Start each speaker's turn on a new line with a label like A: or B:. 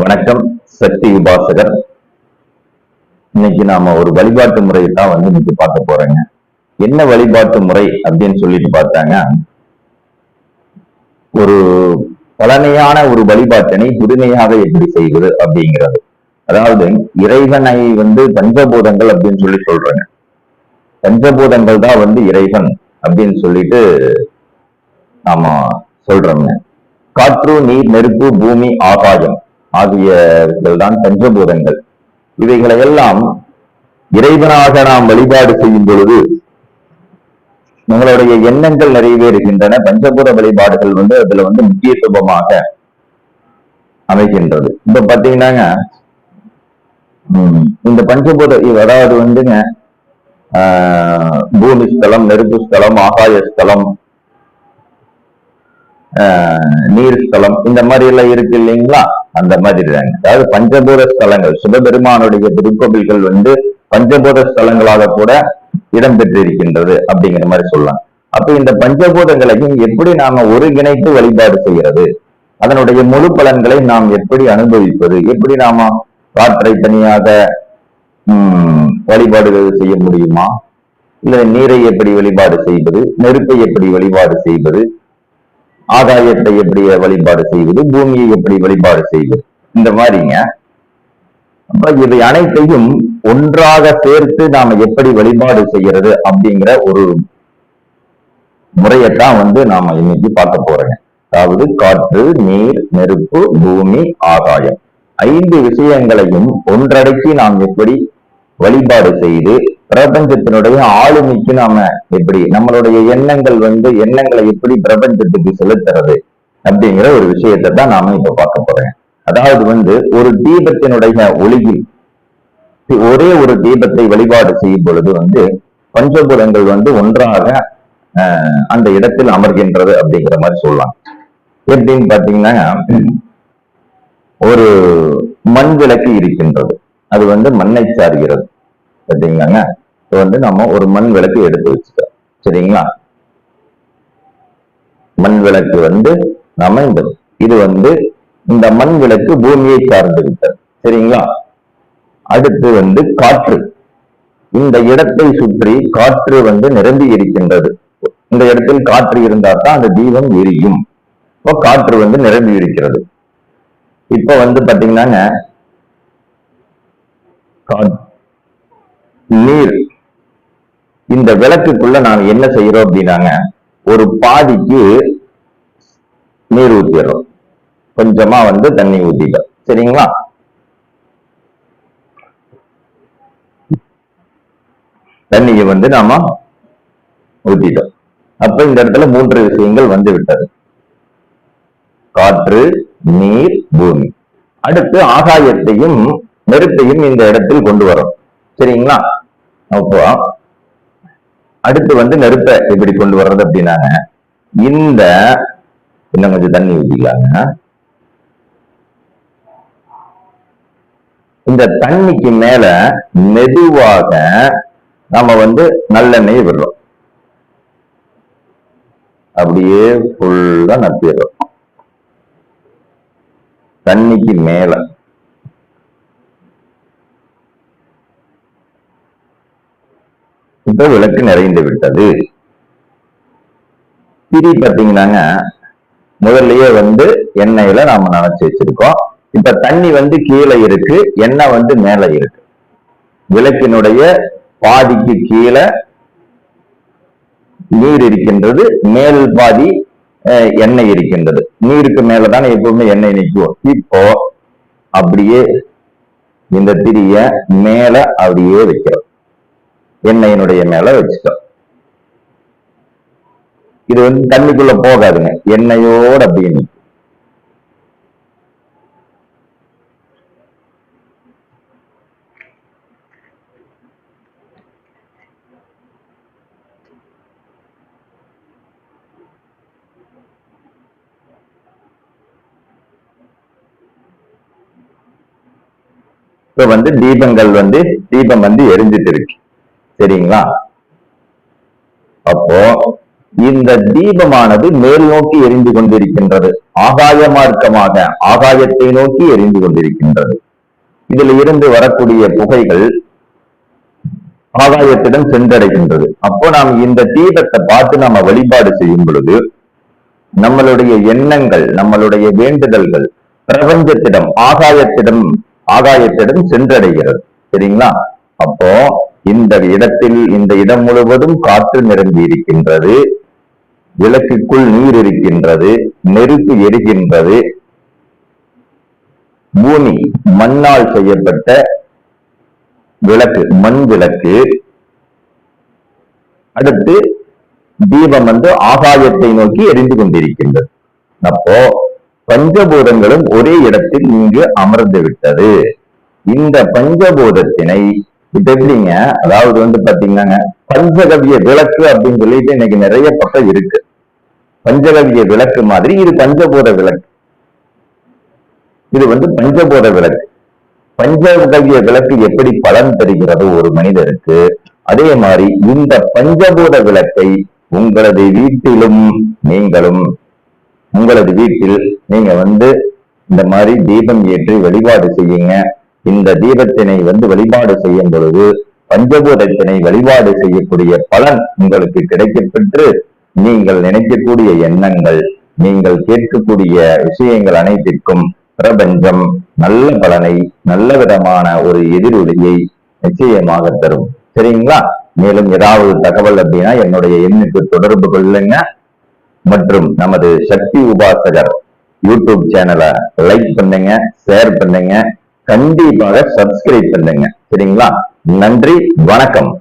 A: வணக்கம் சக்தி உபாசகர். இன்னைக்கு நாம ஒரு வழிபாட்டு முறையை தான் வந்து இன்னைக்கு பார்க்க போறேங்க. என்ன வழிபாட்டு முறை அப்படின்னு சொல்லிட்டு பார்த்தாங்க. ஒரு பழமையான ஒரு வழிபாட்டினை புதுமையாக எப்படி செய்வது அப்படிங்கிறது. அதாவது இறைவனை வந்து பஞ்சபூதங்கள் அப்படின்னு சொல்லி சொல்றேங்க. பஞ்சபூதங்கள் தான் வந்து இறைவன் அப்படின்னு சொல்லிட்டு நாம சொல்றோங்க. காற்று நீர் நெருப்பு பூமி ஆகாயம். ஆகியவர்கள் தான் பஞ்சபூதங்கள் இவைகளை எல்லாம் இறைவனாக நாம் வழிபாடு செய்யும் பொழுது நம்மளுடைய எண்ணங்கள் நிறைவேறுகின்றன. பஞ்சபூத வழிபாடுகள் வந்து அதுல வந்து முக்கியத்துவமாக அமைகின்றது. இப்ப பாத்தீங்கன்னாங்க உம், இந்த பஞ்சபூத அதாவது வந்துங்க ஆஹ், பூமி ஸ்தலம் நெருப்பு ஸ்தலம் ஆகாய ஸ்தலம் நீர் ஸ்தலம் இந்த மாதிரி எல்லாம் இருக்கு இல்லைங்களா? அந்த மாதிரி தாங்க. அதாவது பஞ்சபூத ஸ்தலங்கள் சிவபெருமானுடைய திருக்கோவில்கள் வந்து பஞ்சபூத ஸ்தலங்களாக கூட இடம்பெற்றிருக்கின்றது அப்படிங்கிற மாதிரி சொல்லலாம். அப்ப இந்த பஞ்சபூதங்களையும் எப்படி நாம ஒருங்கிணைத்து வழிபாடு செய்கிறது அதனுடைய முழு பலன்களை நாம் எப்படி அனுபவிப்பது? எப்படி நாம காற்றை தனியாக உம், வழிபாடுகள் செய்ய முடியுமா? இல்ல நீரை எப்படி வழிபாடு செய்வது? நெருப்பை எப்படி வழிபாடு செய்வது? ஆகாயத்தை எப்படி வழிபாடு செய்வது பூமியை எப்படி வழிபாடு செய்வது? இந்த மாதிரிங்க. அப்ப இவை அனைத்தையும் ஒன்றாக சேர்த்து நாம எப்படி வழிபாடு செய்யறது அப்படிங்கிற ஒரு முறையத்தான் வந்து நாம இன்னைக்கு பார்க்க போறோங்க. அதாவது காற்று நீர் நெருப்பு பூமி ஆகாயம். ஐந்து விஷயங்களையும் ஒன்றடக்கி நாம் எப்படி வழிபாடு செய்து பிரபஞ்சத்தினுடைய ஆளுமைக்கு நாம எப்படி நம்மளுடைய எண்ணங்கள் வந்து எண்ணங்களை எப்படி பிரபஞ்சத்துக்கு செலுத்துறது அப்படிங்கிற ஒரு விஷயத்தை தான் நாம இப்ப பார்க்க போறேன் அதாவது வந்து ஒரு தீபத்தினுடைய ஒளியில் ஒரே ஒரு தீபத்தை வழிபாடு செய்யும் பொழுது வந்து பஞ்சபூதங்கள் வந்து ஒன்றாக ஆஹ், அந்த இடத்தில் அமர்கின்றது அப்படிங்கிற மாதிரி சொல்லலாம். எப்படின்னு பாத்தீங்கன்னா ஒரு மண் விளக்கு இருக்கின்றது. அது வந்து மண்ணை சார்கிறது. பார்த்தீங்களாங்க? வந்து நம்ம ஒரு மண் விளக்கு எடுத்து வச்சுக்கிறோம். சரிங்களா? மண் விளக்கு வந்து நம்ம இந்த இது வந்து இந்த மண் விளக்கு பூமியை சார்ந்து சரிங்களா? அடுத்து வந்து காற்று. இந்த இடத்தை சுற்றி காற்று வந்து நிரம்பி இருக்கின்றது. இந்த இடத்தில் காற்று இருந்தால் தான் அந்த தீபம் எரியும். இப்போ காற்று வந்து நிரம்பி இருக்கிறது. இப்ப வந்து பாத்தீங்கன்னா கா- நீர் இந்த விளக்குக்குள்ள நாம் என்ன செய்யறோம் அப்படின்னாங்க ஒரு பாதிக்கு நீர் ஊத்திடுறோம். கொஞ்சமா வந்து தண்ணி ஊத்திட்டோம். சரிங்களா? தண்ணியை வந்து நாம ஊத்திட்டோம். அப்ப இந்த இடத்துல மூன்று விஷயங்கள் வந்து விட்டது. காற்று நீர் பூமி. அடுத்து ஆகாயத்தையும் நெருப்பையும் இந்த இடத்தில் கொண்டு வரும். சரிங்களா? அப்போ அடுத்து வந்து நெருப்பை எப்படி கொண்டு வர்றது அப்படின்னாங்க. இந்த இன்னும் கொஞ்சம் தண்ணி ஊற்றிக்கலாங்க இந்த தண்ணிக்கு மேல மெதுவாக நம்ம வந்து நல்லெண்ணெய் விடுறோம். அப்படியே ஃபுல்லா நப்பிடுறோம் தண்ணிக்கு மேல. இப்ப விளக்கு நிறைந்து விட்டது. திரி பாத்தீங்கன்னாங்க முதல்லயே வந்து எண்ணெயில நாம நனைச்சு வச்சிருக்கோம். இப்ப தண்ணி வந்து கீழே இருக்கு எண்ணெய் வந்து மேல இருக்கு. விளக்கினுடைய பாதிக்கு கீழே நீர் இருக்கின்றது மேல் பாதி அஹ், எண்ணெய் இருக்கின்றது. நீருக்கு மேலதானே எப்பவுமே எண்ணெய் நிற்கும். இப்போ அப்படியே இந்த திரிய மேல அப்படியே வைக்கிறோம். எண்ணெயினுடைய மேல வச்சுட்டோம். இது வந்து தண்ணிக்குள்ள போகாதுங்க. எண்ணெயோட அப்படியே நிக்கும். இப்ப வந்து தீபங்கள் வந்து தீபம் வந்து எரிஞ்சிட்டு இருக்கு. சரிங்களா? அப்போ இந்த தீபமானது மேல் நோக்கி எரிந்து கொண்டிருக்கின்றது. ஆகாய மார்க்கமாக ஆகாயத்தை நோக்கி எரிந்து கொண்டிருக்கின்றது. இதில் இருந்து வரக்கூடிய புகைகள் ஆகாயத்திடம் சென்றடைகின்றது. அப்போ நாம் இந்த தீபத்தை பார்த்து நாம வழிபாடு செய்யும் பொழுது நம்மளுடைய எண்ணங்கள் நம்மளுடைய வேண்டுதல்கள் பிரபஞ்சத்திடம் ஆகாயத்திடம் ஆகாயத்திடம் சென்றடைகிறது. சரிங்களா? அப்போ இந்த இடத்தில் இந்த இடம் முழுவதும் காற்று நிரம்பி இருக்கின்றது. விளக்குக்குள் நீர் இருக்கின்றது. நெருப்பு எரிகின்றது. பூமி மண்ணால் செய்யப்பட்ட விளக்கு மண் விளக்கு. அடுத்து தீபம் வந்து ஆகாயத்தை நோக்கி எரிந்து கொண்டிருக்கின்றது. அப்போ பஞ்சபூதங்களும் ஒரே இடத்தில் இங்கு அமர்ந்து விட்டது. இந்த பஞ்சபூதத்தினை இப்ப எப்படிங்க அதாவது வந்து பாத்தீங்கன்னாங்க பஞ்சகவிய விளக்கு அப்படின்னு சொல்லிட்டு இன்னைக்கு நிறைய பக்கம் இருக்கு. பஞ்சகவிய விளக்கு மாதிரி இது பஞ்சபூத விளக்கு. இது வந்து பஞ்சபூத விளக்கு. பஞ்சகவிய விளக்கு எப்படி பலன் தருகிறது ஒரு மனிதருக்கு அதே மாதிரி இந்த பஞ்சபூத விளக்கை உங்களது வீட்டிலும் நீங்களும் உங்களது வீட்டில் நீங்க வந்து இந்த மாதிரி தீபம் ஏற்றி வழிபாடு செய்யுங்க. இந்த தீபத்தினை வந்து வழிபாடு செய்யும் பொழுது பஞ்சபூதத்தினை வழிபாடு செய்யக்கூடிய பலன் உங்களுக்கு கிடைக்கப்பெற்று நீங்கள் நினைக்கக்கூடிய எண்ணங்கள் நீங்கள் கேட்கக்கூடிய விஷயங்கள் அனைத்திற்கும் பிரபஞ்சம் நல்ல பலனை நல்ல விதமான ஒரு எதிரொலியை நிச்சயமாக தரும். சரிங்களா? மேலும் ஏதாவது தகவல் அப்படின்னா என்னுடைய எண்ணுக்கு தொடர்பு கொள்ளுங்க. மற்றும் நமது சக்தி உபாசகர் யூடியூப் சேனலை லைக் பண்ணுங்க ஷேர் பண்ணுங்க. கண்டிப்பாக சப்ஸ்கிரைப் பண்ணுங்க. சரிங்களா? நன்றி வணக்கம்.